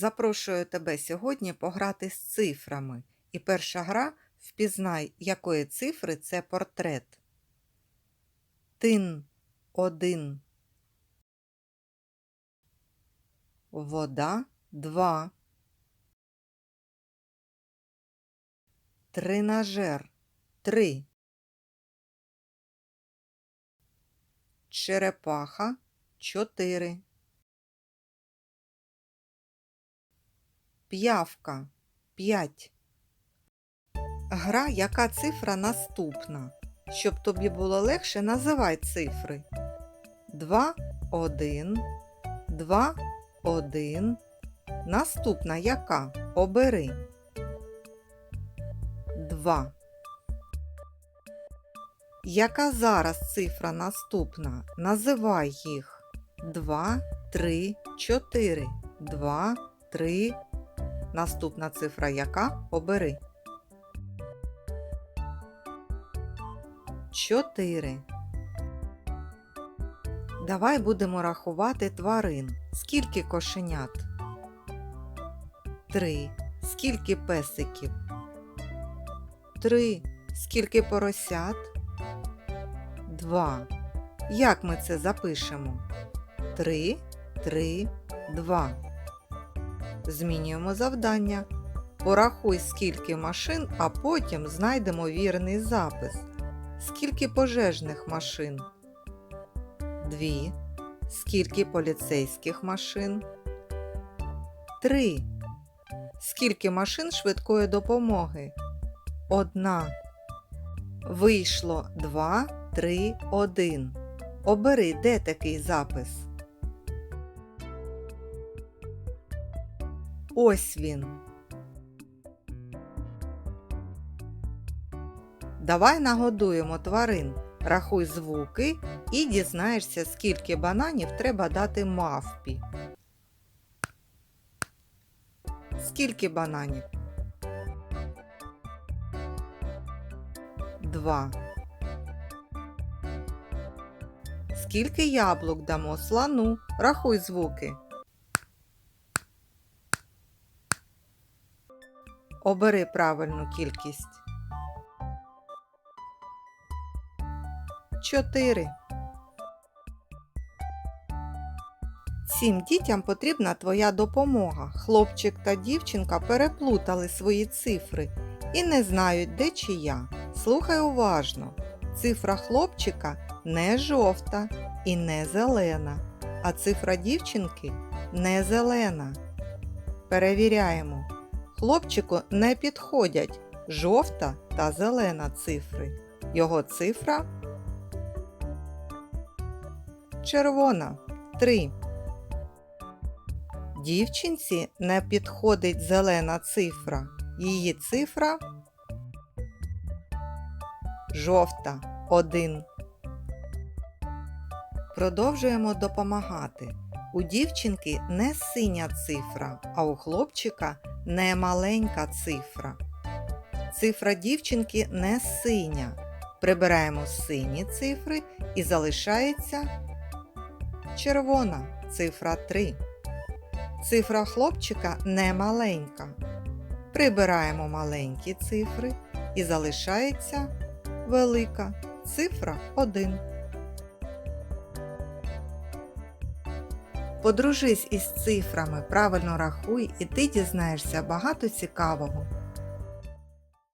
Запрошую тебе сьогодні пограти з цифрами. І перша гра впізнай, якої цифри це портрет. Тин один. Вода два. Тренажер три. Черепаха чотири. П'явка п'ять. Гра, яка цифра наступна. Щоб тобі було легше, називай цифри. 2, 1, 2, 1. Наступна яка? Обери. 2. Яка зараз цифра наступна? Називай їх. 2, 3, 4. 2, 3. Наступна цифра яка? Обери. 4. Давай будемо рахувати тварин. Скільки кошенят? 3. Скільки песиків? 3. Скільки поросят? 2. Як ми це запишемо? 3, 3, 2. Змінюємо завдання. Порахуй, скільки машин, а потім знайдемо вірний запис. Скільки пожежних машин? Дві. Скільки поліцейських машин? Три. Скільки машин швидкої допомоги? Одна. Вийшло два, три, один. Обери, де такий запис. Ось він. Давай нагодуємо тварин, рахуй звуки і дізнаєшся, скільки бананів треба дати мавпі. Скільки бананів? Два. Скільки яблук дамо слону? Рахуй звуки. Обери правильну кількість. 4. Цим дітям потрібна твоя допомога. Хлопчик та дівчинка переплутали свої цифри і не знають, де чия. Слухай уважно. Цифра хлопчика не жовта і не зелена, а цифра дівчинки не зелена. Перевіряємо. Хлопчику не підходять жовта та зелена цифри. Його цифра червона 3. Дівчинці не підходить зелена цифра. Її цифра жовта 1. Продовжуємо допомагати. У дівчинки не синя цифра, а у хлопчика не маленька цифра. Цифра дівчинки не синя. Прибираємо сині цифри і залишається червона цифра 3. Цифра хлопчика не маленька. Прибираємо маленькі цифри і залишається велика цифра 1. Подружись із цифрами, правильно рахуй, і ти дізнаєшся багато цікавого.